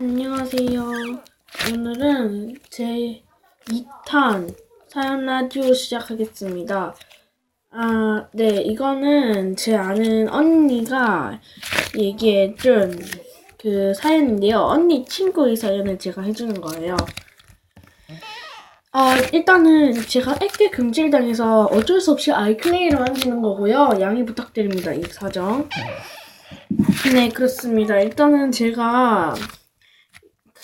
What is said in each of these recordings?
안녕하세요. 오늘은 제 2탄 사연 라디오 시작하겠습니다. 아, 네, 이거는 제 아는 언니가 얘기해준 그 사연인데요. 언니 친구의 사연을 제가 해주는 거예요. 아, 일단은 제가 액계 금질당해서 어쩔 수 없이 아이클레이를 만지는 거고요. 양해 부탁드립니다. 이 사정. 네, 그렇습니다. 일단은 제가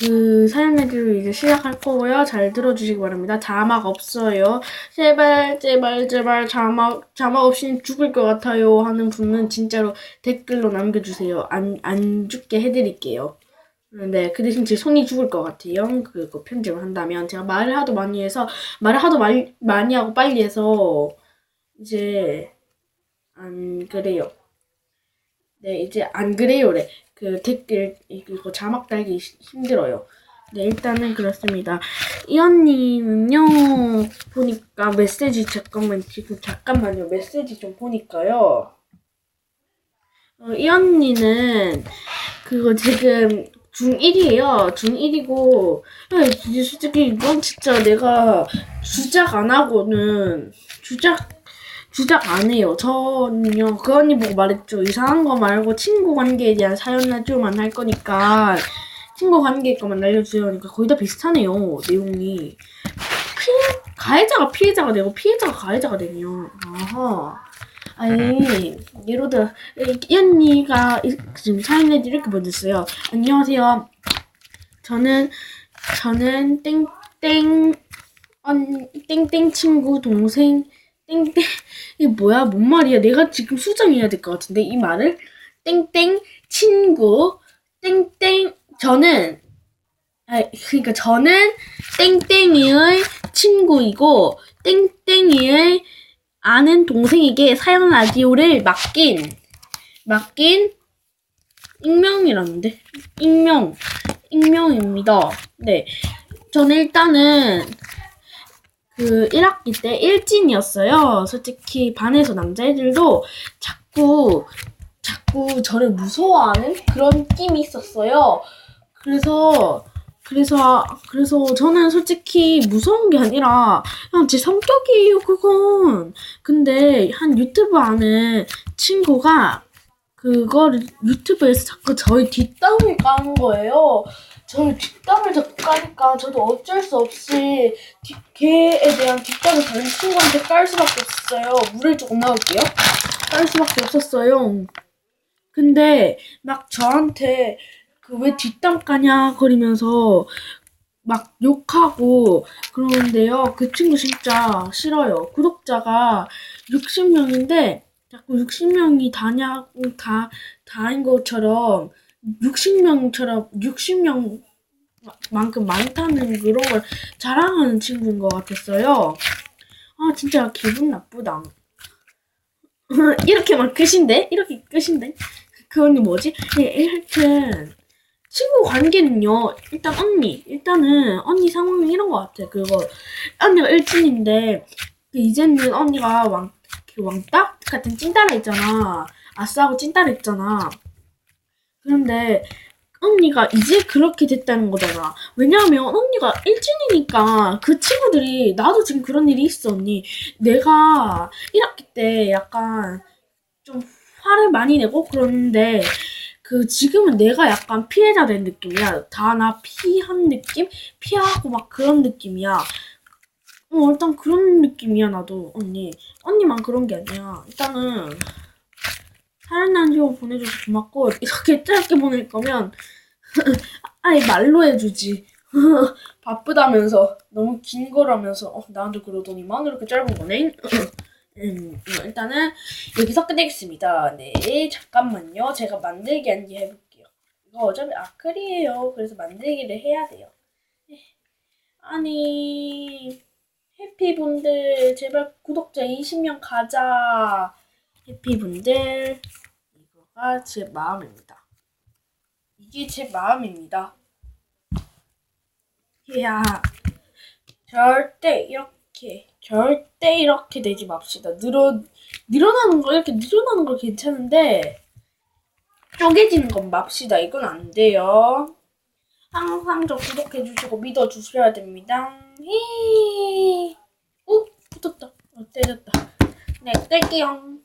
그 사연 얘기를 이제 시작할 거고요. 잘 들어주시기 바랍니다. 자막 없어요. 제발, 제발, 제발 자막 자막 없이 죽을 것 같아요 하는 분은 진짜로 댓글로 남겨주세요. 안 안 죽게 해드릴게요. 네, 그 대신 제 손이 죽을 것 같아요. 그거 편집을 한다면 제가 말을 하도 많이 해서 말을 하도 많이 많이 하고 빨리 해서 이제 안 그래요. 네, 이제 안 그래요래. 그 댓글 이거 자막 달기 시- 힘들어요. 네, 일단은 그렇습니다. 이 언니는요 보니까 메시지 잠깐만 지금 잠깐만요 메시지 좀 보니까요. 어, 이 언니는 그거 지금 중1이에요. 중1이고 솔직히 이건 진짜 내가 주작 안 하고는 주작 주작 안 해요. 저는요, 그 언니 보고 말했죠. 이상한 거 말고 친구 관계에 대한 사연 라디오만 할 거니까, 친구 관계 거만 알려주세요. 그러니까 거의 다 비슷하네요. 내용이. 피해, 가해자가 피해자가 되고, 피해자가 가해자가 되네요. 아하. 아니, 예를 들어, 이 언니가 이- 지금 사연 라디오 이렇게 보냈어요. 안녕하세요. 저는, 저는 땡 땡, 언, 땡땡 친구 동생, 땡땡, 이게 뭐야? 뭔 말이야? 내가 지금 수정해야 될 것 같은데 이 말을? 땡땡 친구. 땡땡 저는. 아 그러니까 저는 땡땡이의 친구이고 땡땡이의 아는 동생에게 사연 라디오를 맡긴 맡긴 익명이라는데? 익명. 익명입니다. 네, 저는 일단은 그 1학기 때 일진이었어요. 솔직히 반에서 남자애들도 자꾸 자꾸 저를 무서워하는 그런 느낌이 있었어요. 그래서 그래서 그래서 저는 솔직히 무서운 게 아니라 그냥 제 성격이에요 그건. 근데 한 유튜브 하는 친구가 그거를 유튜브에서 자꾸 저의 뒷담을 까는 거예요. 저를 뒷담을 자꾸 까니까 저도 어쩔 수 없이 뒷- 걔에 대한 뒷담을 다른 친구한테 깔 수밖에 없었어요. 물을 조금 넣을게요. 깔 수밖에 없었어요. 근데 막 저한테 그 왜 뒷담 까냐 거리면서 막 욕하고 그러는데요. 그 친구 진짜 싫어요. 구독자가 60명인데 자꾸 60명이 다냐 다 다인 것처럼 60명처럼 60명 만큼 많다는 그런 걸 자랑하는 친구인 것 같았어요. 아 진짜 기분 나쁘다. 이렇게만 끝인데? 이렇게 끝인데? 그 언니 뭐지? 예, 하여튼 친구 관계는요. 일단 언니, 일단은 언니 상황은 이런 것 같아. 그거 언니가 일진인데 그 이제는 언니가 왕, 그 왕딱 같은 찐따라 있잖아. 아싸하고 찐따라 있잖아. 그런데 언니가 이제 그렇게 됐다는 거잖아. 왜냐하면 언니가 일진이니까 그 친구들이 나도 지금 그런 일이 있어 언니. 내가 1학기 때 약간 좀 화를 많이 내고 그러는데 그 지금은 내가 약간 피해자 된 느낌이야. 다 나 피한 느낌? 피하고 막 그런 느낌이야. 어 일단 그런 느낌이야 나도 언니. 언니만 그런 게 아니야. 일단은 사연 라디오 보내줘서 고맙고 이렇게 짧게 보낼 거면 아예 말로 해주지. 바쁘다면서 너무 긴 거라면서 어, 나한테 그러더니만 이렇게 짧은 거네. 음, 음, 일단은 여기서 끝내겠습니다. 네, 잠깐만요. 제가 만들기 한개 해볼게요. 이거 어차피 아크릴이에요. 그래서 만들기를 해야 돼요. 아니, 해피분들, 제발 구독자 20명 가자. 해피분들, 이거가 제 마음입니다. 이게 제 마음입니다. 야, 절대 이렇게, 절대 이렇게 되지 맙시다. 늘어, 늘어나는 거, 이렇게 늘어나는 거 괜찮은데, 쪼개지는 건 맙시다. 이건 안 돼요. 항상 저 구독해 주시고 믿어 주셔야 됩니다. 히. 오, 붙었다. 어, 때렸다. 네, 뗄게요.